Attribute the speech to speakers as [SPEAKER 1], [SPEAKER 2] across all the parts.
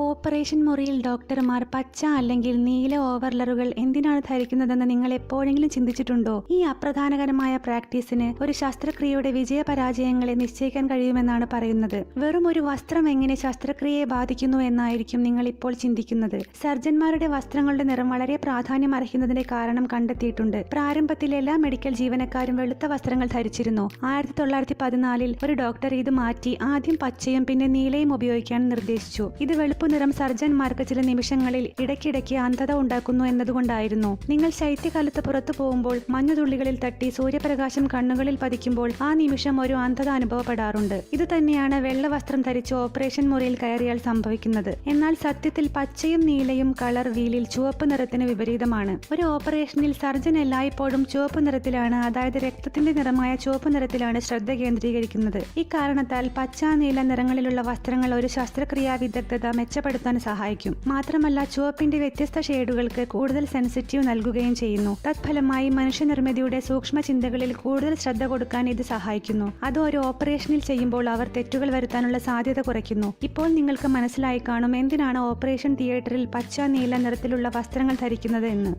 [SPEAKER 1] Operation മുറിയിൽ ഡോക്ടർമാർ പച്ച അല്ലെങ്കിൽ നീല ഓവർലറുകൾ എന്തിനാണ് ധരിക്കുന്നതെന്ന് നിങ്ങൾ എപ്പോഴെങ്കിലും ചിന്തിച്ചിട്ടുണ്ടോ? ഈ അപ്രധാനകരമായ പ്രാക്ടീസിന് ഒരു ശസ്ത്രക്രിയയുടെ വിജയപരാജയങ്ങളെ നിശ്ചയിക്കാൻ കഴിയുമെന്നാണ് പറയുന്നത്. വെറും ഒരു വസ്ത്രം എങ്ങനെ ശസ്ത്രക്രിയയെ ബാധിക്കുന്നു എന്നായിരിക്കും നിങ്ങൾ ഇപ്പോൾ ചിന്തിക്കുന്നത്. സർജന്മാരുടെ വസ്ത്രങ്ങളുടെ നിറം വളരെ പ്രാധാന്യം അർഹിക്കുന്നതിന്റെ കാരണം കണ്ടെത്തിയിട്ടുണ്ട്. പ്രാരംഭത്തിൽ എല്ലാ മെഡിക്കൽ ജീവനക്കാരും വെളുത്ത വസ്ത്രങ്ങൾ ധരിച്ചിരുന്നു. ആയിരത്തി തൊള്ളായിരത്തി പതിനാലിൽ ഒരു ഡോക്ടർ ഇത് മാറ്റി ആദ്യം പച്ചയും പിന്നെ നീലയും ഉപയോഗിക്കാൻ നിർദ്ദേശിച്ചു. ഇത് വെളുപ്പ് നിറം സർജന്മാർക്ക് ചില നിമിഷങ്ങളിൽ ഇടയ്ക്കിടയ്ക്ക് അന്ധത ഉണ്ടാക്കുന്നു എന്നതുകൊണ്ടായിരുന്നു. നിങ്ങൾ ശൈത്യകാലത്ത് പുറത്തു പോകുമ്പോൾ മഞ്ഞുതുള്ളികളിൽ തട്ടി സൂര്യപ്രകാശം കണ്ണുകളിൽ പതിക്കുമ്പോൾ ആ നിമിഷം ഒരു അന്ധത അനുഭവപ്പെടാറുണ്ട്. ഇത് തന്നെയാണ് വെള്ള വസ്ത്രം ധരിച്ച് ഓപ്പറേഷൻ മുറിയിൽ കയറിയാൽ സംഭവിക്കുന്നത്. എന്നാൽ സത്യത്തിൽ പച്ചയും നീലയും കളർ വീലിൽ ചുവപ്പ് നിറത്തിന് വിപരീതമാണ്. ഒരു ഓപ്പറേഷനിൽ സർജൻ എല്ലായ്പ്പോഴും ചുവപ്പ് നിറത്തിലാണ് അതായത് രക്തത്തിന്റെ നിറമായ ചുവപ്പ് നിറത്തിലാണ് ശ്രദ്ധ കേന്ദ്രീകരിക്കുന്നത്. ഇക്കാരണത്താൽ പച്ച നീല നിറങ്ങളിലുള്ള വസ്ത്രങ്ങൾ ഒരു ശസ്ത്രക്രിയാ വിദഗ്ധത മെച്ചപ്പെടുത്താൻ സഹായിക്കും. മാത്രമല്ല ചുവപ്പിന്റെ വ്യത്യസ്ത ഷെയ്ഡുകൾക്ക് കൂടുതൽ സെൻസിറ്റീവ് നൽകുകയും ചെയ്യുന്നു. തത്ഫലമായി മനുഷ്യനിർമ്മിതിയുടെ സൂക്ഷ്മ ചിന്തകളിൽ കൂടുതൽ ശ്രദ്ധ കൊടുക്കാൻ ഇത് സഹായിക്കുന്നു. അത് ഒരു ഓപ്പറേഷനിൽ ചെയ്യുമ്പോൾ അവർ തെറ്റുകൾ വരുത്താനുള്ള സാധ്യത കുറയ്ക്കുന്നു. ഇപ്പോൾ നിങ്ങൾക്ക് മനസ്സിലായി കാണും എന്തിനാണ് ഓപ്പറേഷൻ തിയേറ്ററിൽ പച്ച നീല നിറത്തിലുള്ള വസ്ത്രങ്ങൾ ധരിക്കുന്നത് എന്ന്.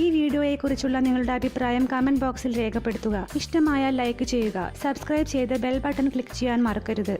[SPEAKER 1] ഈ വീഡിയോയെക്കുറിച്ചുള്ള നിങ്ങളുടെ അഭിപ്രായം കമന്റ് ബോക്സിൽ രേഖപ്പെടുത്തുക. ഇഷ്ടമായാൽ ലൈക്ക് ചെയ്യുക. സബ്സ്ക്രൈബ് ചെയ്ത് ബെൽ ബട്ടൺ ക്ലിക്ക് ചെയ്യാൻ മറക്കരുത്.